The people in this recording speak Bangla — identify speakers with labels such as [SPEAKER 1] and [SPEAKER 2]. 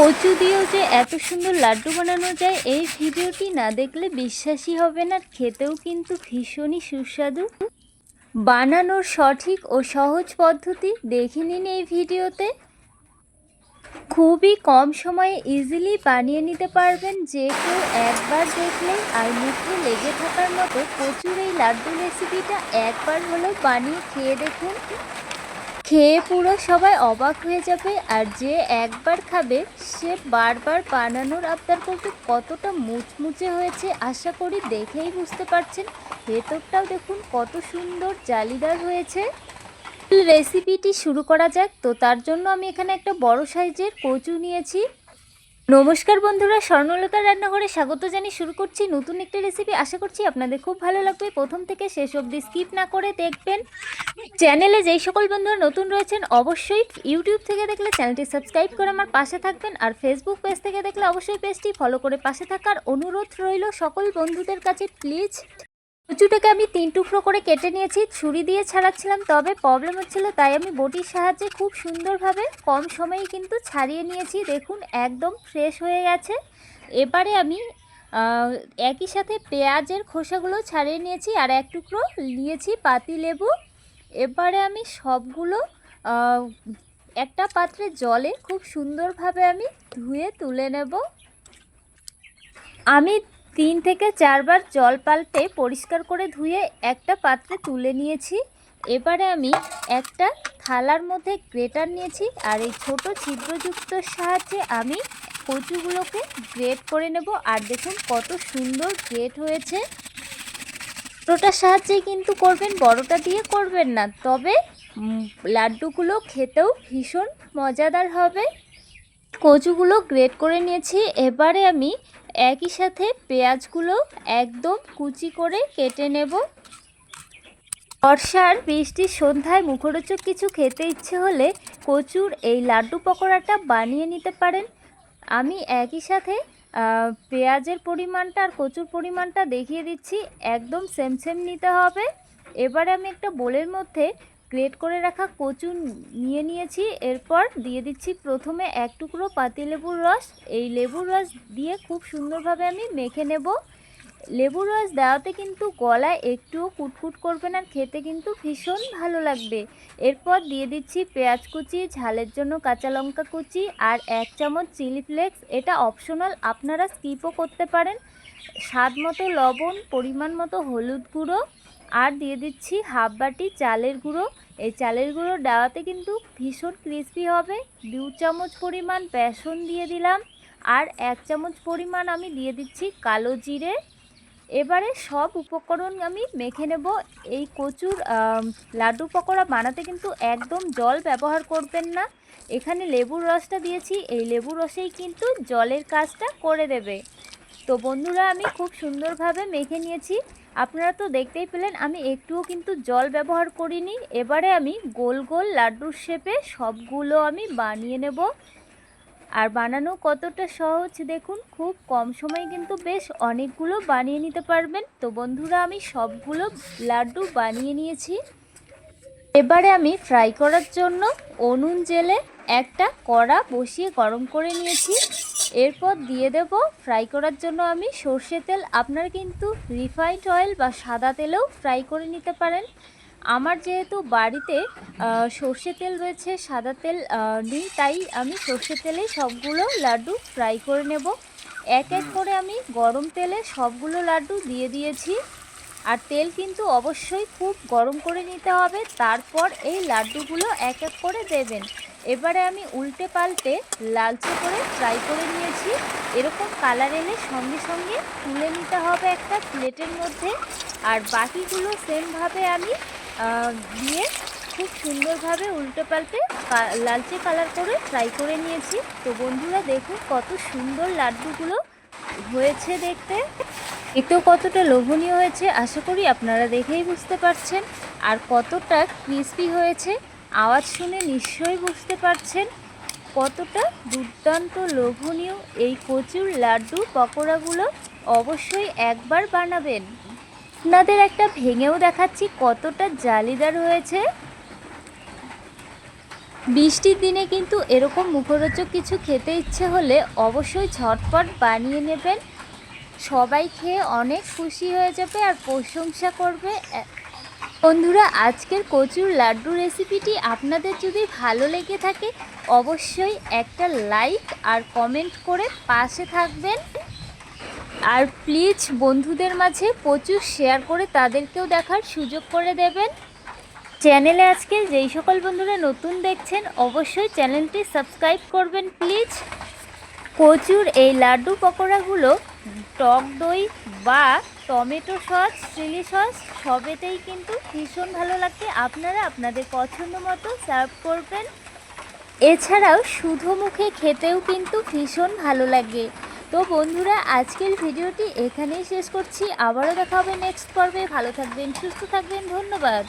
[SPEAKER 1] কচু দিয়েও যে এত সুন্দর লাড্ডু বানানো যায়, এই ভিডিওটি না দেখলে বিশ্বাসই হবে না, খেতেও কিন্তু ভীষণই সুস্বাদু। বানানোর সঠিক ও সহজ পদ্ধতি দেখে নিন এই ভিডিওতে। খুবই কম সময়ে ইজিলি বানিয়ে নিতে পারবেন, যে কেউ একবার দেখলেই আর মুখে লেগে থাকার মতো প্রচুর এই লাড্ডু রেসিপিটা একবার হলেও বানিয়ে খেয়ে দেখুন। খেয়ে পুরো সবাই অবাক হয়ে যাবে আর যে একবার খাবে, সে বারবার বানানোর আবদার করতে কতটা মুচমুচে হয়েছে আশা করি দেখেই বুঝতে পারছেন। ভেতরটাও দেখুন কত সুন্দর জালিদার হয়েছে। রেসিপিটি শুরু করা যাক। তো তার জন্য আমি এখানে একটা বড় সাইজের কচু নিয়েছি। নমস্কার বন্ধুরা, স্বর্ণলতা রান্নাঘরে স্বাগত জানিয়ে শুরু করছি নতুন একটি রেসিপি আশা করছি আপনাদের খুব ভালো লাগবে। প্রথম থেকে শেষ অবধি স্কিপ না করে দেখবেন। চ্যানেলে যেই সকল বন্ধুরা নতুন রয়েছেন, অবশ্যই ইউটিউব থেকে দেখলে চ্যানেলটি সাবস্ক্রাইব করে আমার পাশে থাকবেন আর ফেসবুক পেজ থেকে দেখলে অবশ্যই পেজটি ফলো করে পাশে থাকার অনুরোধ রইল। সকল বন্ধুদের কাছে প্লিজ কচুটাকে আমি তিন টুকরো করে কেটে নিয়েছি, ছুরি দিয়ে ছাড়াচ্ছিলাম, তবে প্রবলেম হচ্ছিল তাই আমি বটির সাহায্যে খুব সুন্দরভাবে কম সময়ে কিন্তু ছাড়িয়ে নিয়েছি। দেখুন, একদম ফ্রেশ হয়ে গেছে। এবারে আমি একই সাথে পেঁয়াজের খোসাগুলো ছাড়িয়ে নিয়েছি আর এক টুকরো নিয়েছি পাতি লেবু। এবারে আমি সবগুলো একটা পাত্রে জলে খুব সুন্দরভাবে আমি ধুয়ে তুলে নেব। আমি তিন থেকে চারবার জল পাল্টে পরিষ্কার করে ধুয়ে একটা পাত্রে তুলে নিয়েছি। এবারে আমি একটা থালার মধ্যে গ্রেটার নিয়েছি আর এই ছোট ছিদ্রযুক্ত সাহায্যে আমি কচুগুলোকে গ্রেট করে নেব। আর দেখুন কত সুন্দর গ্রেট হয়েছে। ছোটোটার সাহায্যেই কিন্তু করবেন, বড়টা দিয়ে করবেন না, তবে লাড্ডুগুলো খেতেও ভীষণ মজাদার হবে। কচুগুলো গ্রেট করে নিয়েছি। এবারে আমি একই সাথে পেঁয়াজগুলো একদম কুচি করে কেটে নেব। বর্ষার বৃষ্টির সন্ধ্যায় মুখরোচক কিছু খেতে ইচ্ছে হলে কচুর এই লাড্ডু পকোড়াটা বানিয়ে নিতে পারেন। আমি একই সাথে পেঁয়াজের পরিমাণটা আর কচুর পরিমাণটা দেখিয়ে দিচ্ছি। একদম সেম সেম নিতে হবে। এবারে আমি একটা বোলের মধ্যে গ্রেট করে রাখা কচু নিয়ে নিয়েছি। এরপর দিয়ে দিচ্ছি প্রথমে এক টুকরো পাতিলেবুর রস। এই লেবুর রস দিয়ে খুব সুন্দরভাবে আমি মেখে নেব। লেবুর রস দেওয়াতে কিন্তু গলায় একটুও কুটকুট করবে না খেতে কিন্তু ভীষণ ভালো লাগবে। এরপর দিয়ে দিচ্ছি পেঁয়াজ কুচি, ঝালের জন্য কাঁচা লঙ্কা কুচি, আর এক চামচ চিলি ফ্লেক্স। এটা অপশনাল, আপনারা স্কিপও করতে পারেন। স্বাদ মতো লবণ, পরিমাণ মতো হলুদ গুঁড়ো আর দিয়ে দিচ্ছি হাফ বাটি চালের গুঁড়ো। এই চালের গুঁড়ো দেওয়াতে কিন্তু ভীষণ ক্রিস্পি হবে। দু চামচ পরিমাণ বেসন দিয়ে দিলাম। আর এক চামচ পরিমাণ আমি দিয়ে দিচ্ছি কালো জিরে। এবারে সব উপকরণ আমি মেখে নেব। এই কচুর লাড্ডু পকোড়া বানাতে কিন্তু একদম জল ব্যবহার করবেন না। এখানে লেবুর রসটা দিয়েছি। এই লেবুর রসেই কিন্তু জলের কাজটা করে দেবে। তো বন্ধুরা, আমি খুব সুন্দরভাবে মেখে নিয়েছি। আপনারা তো দেখতেই পেলেন, আমি একটুও কিন্তু জল ব্যবহার করিনি। এবারে আমি গোল গোল লাড্ডুর শেপে সবগুলো আমি বানিয়ে নেব। আর বানানো কতটা সহজ দেখুন, খুব কম সময়ে কিন্তু বেশ অনেকগুলো বানিয়ে নিতে পারবেন। তো বন্ধুরা, আমি সবগুলো লাড্ডু বানিয়ে নিয়েছি। এবারে আমি ফ্রাই করার জন্য উনুন জেলে একটা কড়া বসিয়ে গরম করে নিয়েছি। এরপর দিয়ে দেব ফ্রাই করার জন্য আমি সর্ষে তেল। আপনারা কিন্তু রিফাইন্ড অয়েল বা সাদা তেলেও ফ্রাই করে নিতে পারেন। আমার যেহেতু বাড়িতে সর্ষে তেল রয়েছে, সাদা তেল নেই, তাই আমি সর্ষে তেলে সবগুলো লাড্ডু ফ্রাই করে নেব। এক এক করে আমি গরম তেলে সবগুলো লাড্ডু দিয়ে দিয়েছি। আর তেল কিন্তু অবশ্যই খুব গরম করে নিতে হবে, তারপর এই লাড্ডুগুলো এক এক করে দেবেন। এবারে আমি উল্টে পাল্টে লালচে করে ফ্রাই করে নিয়েছি। এরকম কালার এলে সঙ্গে সঙ্গে তুলে নিতে হবে একটা প্লেটের মধ্যে। আর বাকিগুলো সেমভাবে আমি দিয়ে খুব সুন্দরভাবে উল্টে পাল্টে লালচে কালার করে ফ্রাই করে নিয়েছি। তো বন্ধুরা দেখুন কত সুন্দর লাড্ডুগুলো হয়েছে দেখতে। এতেও কতটা লোভনীয় হয়েছে আশা করি আপনারা দেখেই বুঝতে পারছেন। আর কতটা ক্রিস্পি হয়েছে, আওয়াজ শুনে নিশ্চয়ই বুঝতে পারছেন। কতটা দুর্দান্ত লোভনীয় এই কচুর লাড্ডু পকোড়াগুলো অবশ্যই একবার বানাবেন। আপনাদের একটা ভেঙেও দেখাচ্ছি কতটা জালিদার হয়েছে। বৃষ্টির দিনে কিন্তু এরকম মুখরোচক কিছু খেতে ইচ্ছে হলে অবশ্যই ঝটপট বানিয়ে নেবেন। সবাই খেয়ে অনেক খুশি হয়ে যাবে আর প্রশংসা করবে। বন্ধুরা, আজকের কচুর লাড্ডু রেসিপিটি আপনাদের যদি ভালো লেগে থাকে, অবশ্যই একটা লাইক আর কমেন্ট করে পাশে থাকবেন। আর প্লিজ বন্ধুদের মাঝে প্রচুর শেয়ার করে তাদেরকেও দেখার সুযোগ করে দেবেন। চ্যানেলে আজকে যেই সকল বন্ধুরা নতুন দেখছেন, অবশ্যই চ্যানেলটি সাবস্ক্রাইব করবেন প্লিজ। কচুর এই লাড্ডু পকোড়াগুলো টক দই বা টমেটো সস, চিলি সস সবেতেই কিন্তু ভীষণ ভালো লাগে। আপনারা আপনাদের পছন্দ মতো সার্ভ করবেন। এছাড়াও শুধু মুখে খেতেও কিন্তু ভীষণ ভালো লাগে। তো বন্ধুরা, আজকের ভিডিওটি এখানেই শেষ করছি। আবারও দেখা হবে নেক্সট পর্বে। ভালো থাকবেন, সুস্থ থাকবেন। ধন্যবাদ।